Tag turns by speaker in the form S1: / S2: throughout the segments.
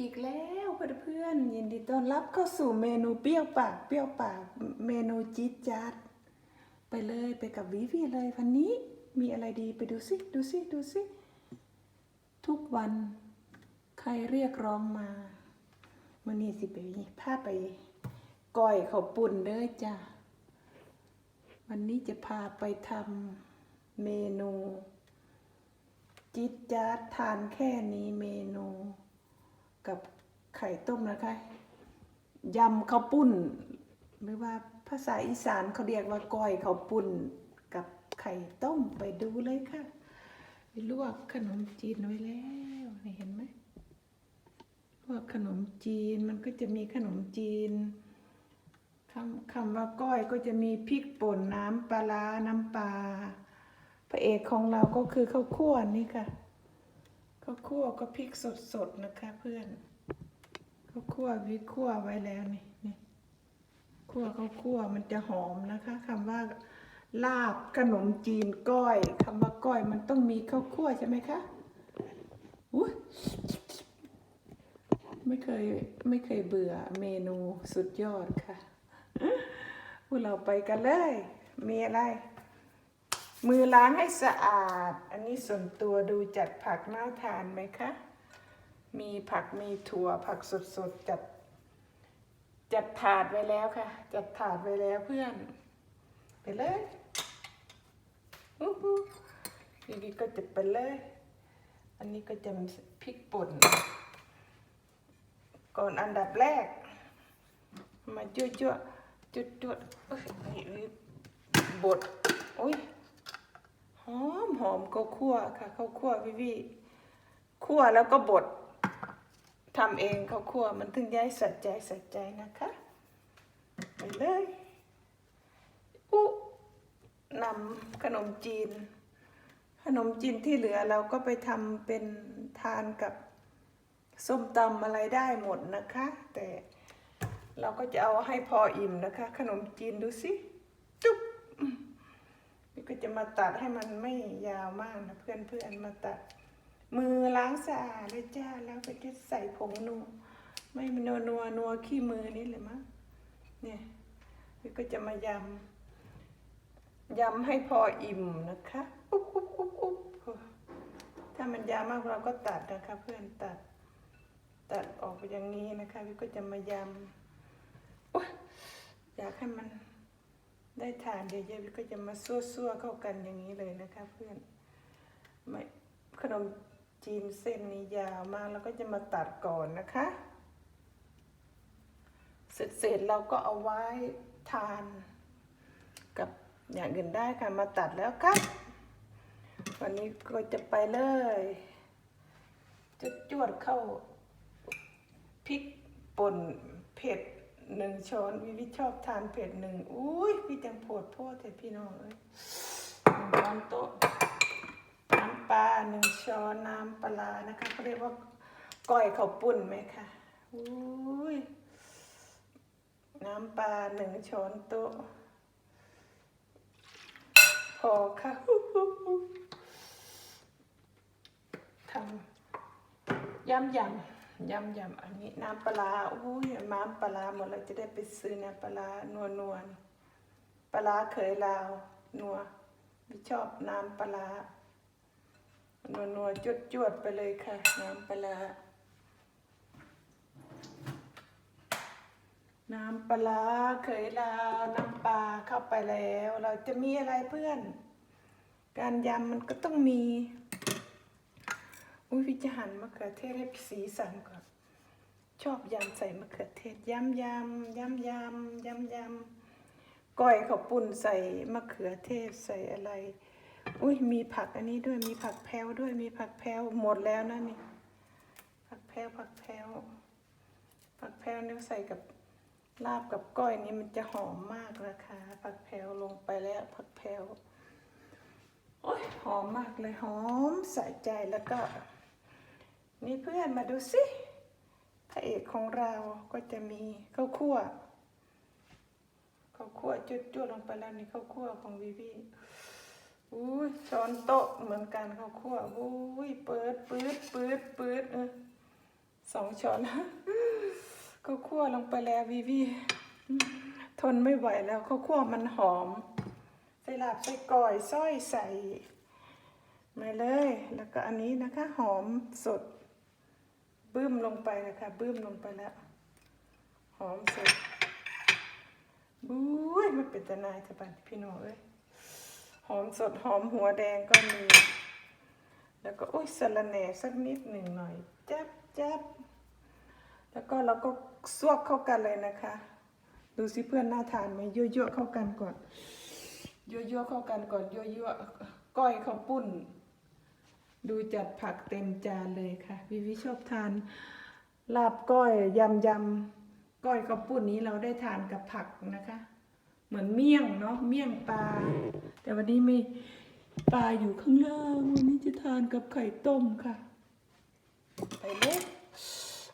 S1: อีกแล้วเพื่อนๆยินดีต้อนรับเข้าสู่เมนูเปรี้ยวปากเปรี้ยวปากเมนูจี๊ดจ๊าดไปเลยไปกับวิวีเลยวันนี้มีอะไรดีไปดูสิดูสิดูสิทุกวัน ใครเรียกร้องมามื่อนี้สิไปพาไปก้อยเขาปุ่นเด้อจ้ะวันนี้จะพาไปทำเมนู จิ๊ดจ๊าดทานแค่นี้เมนู กับไข่ต้มนะคะยำข้าวปุ้นหรือว่าภาษาอีสานเขาเรียกว่าก้อยข้าวปุ้นกับไข่ต้มไปดูเลยค่ะลวกขนมจีนไว้แล้วเห็นไหมลวกขนมจีนมันก็จะมีขนมจีนคำคำว่าก้อยก็จะมีพริกป่นน้ำปลาร้าน้ำปลาพระเอกของเราก็คือข้าวคั่วนี่ค่ะ ข้าวคั่วก็พริกสดๆนะคะเพื่อนข้าวคั่ววิคั่วไว้แล้วนี่นี่คั่วข้าวคั่วมันจะหอมนะคะคำว่าลาบขนมจีนก้อยคำว่าก้อยมันต้องมีข้าวคั่วใช่ไหมคะอุ้ยไม่เคยไม่เคยเบื่อเมนูสุดยอดค่ะพวกเราไปกันเลย มีอะไร มือล้างให้สะอาด อันนี้ส่วนตัวดูจัดผักน่าทานไหมคะ มีผักมีถั่วผักสดๆจัด จัดถาดไว้แล้วค่ะ จัดถาดไว้แล้วเพื่อน ไปเลยอู้หูทีนี้ก็จะไปเลย อันนี้ก็จะพริกป่น ก่อนอันดับแรก มาจุดจุดจุดจุดๆอุ๊บดอุ้ย อมหอมข้าวคั่วค่ะข้าวคั่ววิวีคั่วแล้วก็บดทำเองข้าวคั่วมันถึงย้ายสัดใจสัดใจนะคะไปเลยอุนำขนมจีน ขนมจีนที่เหลือเราก็ไปทำเป็นทานกับส้มตำอะไรได้หมดนะคะ แต่เราก็จะเอาให้พออิ่มนะคะ ขนมจีนดูสิจุ๊บ นี่ก็จะมาตัดให้มันไม่ยาวมากนะเพื่อนๆมาตัด มือล้างสะอาดเลยจ้าแล้วก็จะใส่ผงนัวไม่นัวนัวนัวขี้มือนี่เลยมั้งเนี่ยนี่ก็จะมายำยำให้พออิ่มนะคะอุ๊บอุ๊บอุ๊บอุ๊บถ้ามันยาวมากเราก็ตัดนะคะเพื่อนตัด ตัดออกอย่างนี้นะคะพี่ก็จะมายำอยากให้มัน ได้ทานเดี๋ยอะๆก็จะมาซั่วๆเข้ากันอย่างนี้เลยนะคะเพื่อนไม่ขนมจีนเส้นนี้ยาวมากแล้วก็จะมาตัดก่อนนะคะเสร็จๆเราก็เอาไว้ทานกับอย่างอื่นได้ค่ะมาตัดแล้วครับ วันนี้ก็จะไปเลยจะจวดเข้าพริกป่นเผ็ด หนึ่งช้อนวิวิชอบทานเผ็ดหนึ่งอุ้ยพี่จังโผดโพ่อแต่พี่น้องเอ้ยหนึ่งช้อนโต๊ะน้ำปลาหนึ่งช้อนน้ำปลานะคะเขาเรียกว่าก้อยข้าวปุ้นไหมคะอุ้ยน้ำปลาหนึ่งช้อนโต๊ะพอค่ะทำยำยำ ยำยำอันนี้น้ำปลาอุ้ยน้ำปลาหมดเราจะได้ไปซื้อน้ำปลาร้านัวนัวปลาเคยลาวนัวไม่ชอบน้ำปลาร้านัวนัวจวดจวดไปเลยค่ะ น้ำปลาน้ำปลาร้าเคยลาวน้ำปลาเข้าไปแล้ว เราจะมีอะไรเพื่อน การยำมันก็ต้องมี อุ้ยพี่จะหั่นมะเขือเทศให้สีสันก่อน ชอบยำใส่มะเขือเทศยำยำยำยำยำยำก้อยข้าวปุ้นใส่มะเขือเทศใส่อะไร อุ้ยมีผักอันนี้ด้วยมีผักแพรวด้วยมีผักแพรวหมดแล้วนะนี่ผักแพรวผักแพรวผักแพรวเนี่ยใส่กับลาบกับก้อยนี่มันจะหอมมากนะคะ ผักแพรวลงไปแล้วผักแพรวโอ้ยหอมมากเลยหอมใส่ใจแล้วก็ นี่เพื่อนมาดูสิพระเอกของเราก็จะมีข้าวคั่วข้าวคั่วจุดจุดลงไปแล้วนี่ข้าวคั่วของวิวีอุ้ยช้อนโต๊ะเหมือนกันข้าวคั่วอุ้ยเปิดปืดปืดปืดเออสองช้อนก็คั่วลงไปแล้ววีวีทนไม่ไหวแล้วข้าวคั่วมันหอมใส่ลาบใส่ก่อยส้อยใส่มาเลย แล้วก็อันนี้นะคะหอมสด บึ้มลงไปนะคะบึ้มลงไปแล้ว หอมสดบุ้ยมันเป็นตะนายจะบันพี่น้องเอ้ยหอมสดหอมหัวแดงก็มี แล้วก็อุ้ยสะระแหน่สักนิดหนึ่งหน่อยจับจับแล้วก็เราก็ซวกเข้ากันเลยนะคะ ดูสิเพื่อนน่าทานไหมยั่วๆเข้ากันก่อนยั่วๆเข้ากันก่อนยั่วๆก้อยข้าวปุ้น ดูจัดผักเต็มจานเลยค่ะ วิวิชอบทาน ลาบก้อยยำยำก้อยข้าวปุ้นนี้เราได้ทานกับผักนะคะ เหมือนเมี่ยงเนาะเมี่ยงปลา แต่วันนี้มีปลาอยู่ข้างล่างวันนี้จะทานกับไข่ต้มค่ะ ไปเลย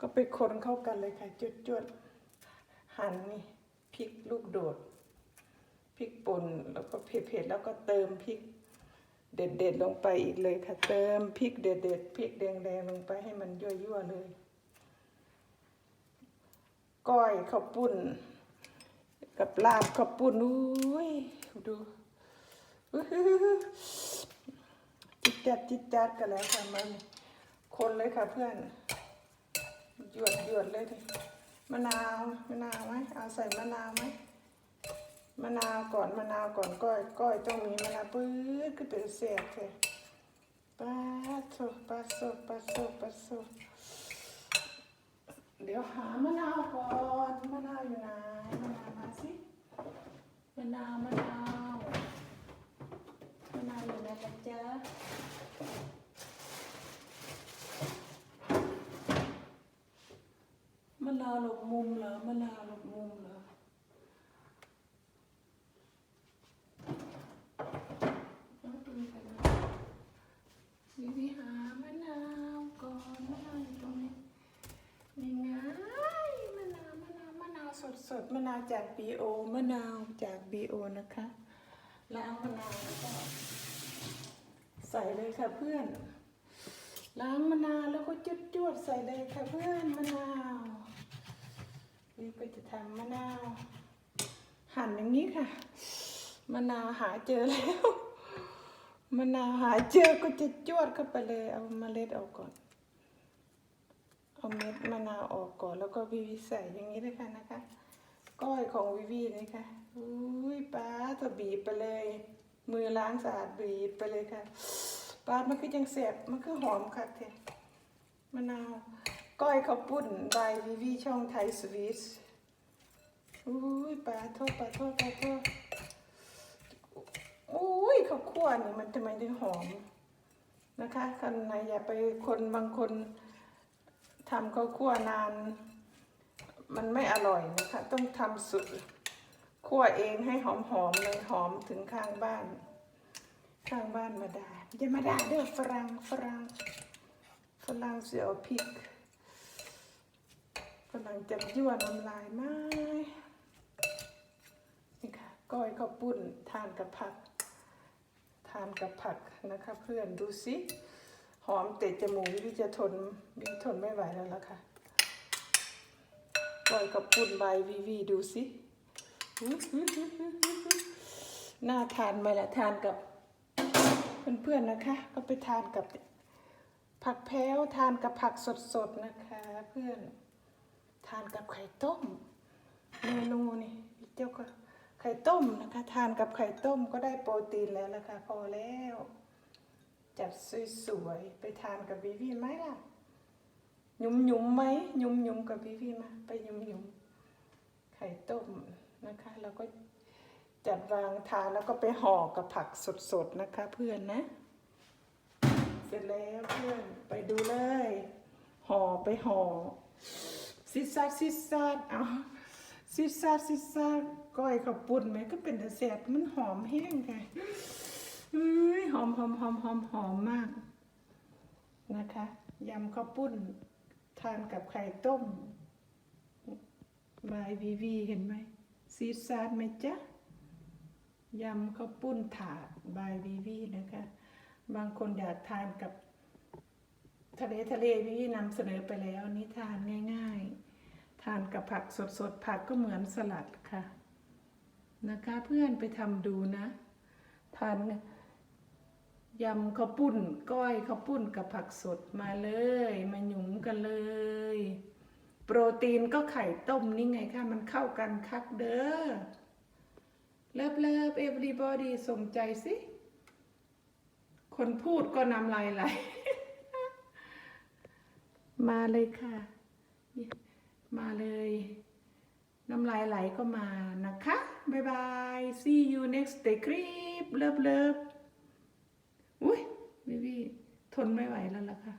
S1: ก็ไปคนเข้ากันเลยค่ะจวดจวดๆหั่นนี่พริกลูกโดดพริกป่นแล้วก็เผ็ดๆแล้วก็เติมพริก เด็ดๆลงไปอีกเลยค่ะ เติมพริกเด็ดๆพริกแดงๆลงไปให้มันยั่วๆเลย ก้อยข้าวปุ้น กับลาบข้าวปุ้นอุ้ยดูจิตจัดจิตจัดกันแล้วค่ะมัน คนเลยค่ะเพื่อนหยวดหยวดเลยทีมะนาวมะนาวไหมเอาใส่มะนาวไหม มะนาวก่อนมะนาวก่อนก้อยก้อยต้องมีมะนาวปื๊ดก็เป็นเศษเลยปลาโซปลาโซปลาโซปลาโซเดี๋ยวหามะนาวก่อนมะนาวอยู่ไหนมะนาวมาสิมะนาวมะนาวมะนาวอยู่ไหนกันจ๊ะมะนาวหลบมุมเหรอมะนาวหลบมุมเหรอเอาตรงนี้กันนะวิธีหามะนาวก่อนมะนาวอยู่ตรงนี้นี่ไงมะนาวมะนาวมะนาวสดสดๆมะนาว จากบีโอมะนาวจากบีโอนะคะล้างมะนาวแล้วก็ใส่เลยค่ะเพื่อนล้างมะนาวแล้วก็จุดจวดใส่เลยค่ะเพื่อนมะนาวนี่ก็จะทำมะนาว หั่นอย่างนี้ค่ะมะนาวหาเจอแล้วมะนาวหาเจอก็จะจวดเข้าไปเลยเอาเมล็ดออกก่อนเอาเม็ดมะนาวออกก่อนแล้วก็วิวใส่อย่างนี้เลยค่ะนะคะ ก้อยของวิวีเลยค่ะอุ้ยป้าเธอบีบไปเลย มือล้างสะอาดบีบไปเลยค่ะปลามันคือจังแสบมันคือหอมคักแท้มะนาวก้อยข้าวปุ้นบายวิวีช่องไทยสวีทอุ้ยปลาโทษปลาโทษปลาโทษอุ้ยข้าวคั่วนี่มันทำไมถึงหอมนะคะคันไหนอย่าไปคนบางคนทำข้าวคั่วนาน มันไม่อร่อยนะคะ ต้องทำสุดคั่วเองให้หอมๆเลยหอมถึงข้างบ้าน ข้างบ้านมาดาอย่ามาดาเด้อฝรั่งฝรั่งฝรั่งเสียวพริกฝรั่งจะยั่วน้ำลายไหมนี่ค่ะก้อยข้าวปุ้นทานกับผัก ทานกับผักนะคะเพื่อนดูสิหอมเตะจมูกวิจะทนวิทนไม่ไหวแล้วล่ะค่ะ ก้อยข้าวปุ้นใบวีวีดูสิน่าทานไหมล่ะทานกับเพื่อนๆนะคะ ก็ไปทานกับผักแพ้วทานกับผักสดๆนะคะ เพื่อนทานกับไข่ต้มเมนูนี่พี่เจ้าก็ไข่ต้มนะคะ ทานกับไข่ต้มก็ได้โปรตีนแล้วละค่ะพอแล้ว จัดสวยๆไปทานกับวิวีไหมล่ะ ยุมหยุมไหมหยุมหยุมกับวิวีมา ไปหยุมหยุมไข่ต้มนะคะแล้วก็จัดวางทานแล้วก็ไปห่อกับผักสดๆนะคะเพื่อนนะ เสร็จแล้วเพื่อนไปดูเลยห่อไปห่อซิซาดซิซาดเอาซิซาดซิซาดก้อยข้าวปุ้นไหมก็เป็นแต่แสบมันหอมแห้งไงเอ้ยหอมหอมหอมหอมหอมมากนะคะยำข้าวปุ้น ทานกับไข่ต้มบายวีวีเห็นไหมซีซาดไหมจ๊ะยำข้าวปุ้นถาดบายวีวีนะคะ บางคนอยากทานกับทะเลทะเลพี่นำเสนอไปแล้วนี้ทานง่าย ๆ ทานกับผักสดๆ ผักก็เหมือนสลัดค่ะ นะคะเพื่อนไปทำดูนะ ทาน ยำข้าวปุ้น ก้อยข้าวปุ้นกับผักสดมาเลย มาหยุมกันเลย โปรตีนก็ไข่ต้มนี่ไงค่ะมันเข้ากันคักเด้อเลิฟเลิฟ everybody สนใจสิ คนพูดก็นำลายไหลมาเลยค่ะ มาเลย น้ำลายไหลก็มานะคะ บ๊ายบาย see you next day creep เลิฟเลิฟ อุ้ยวิวีทนไม่ไหวแล้วล่ะค่ะ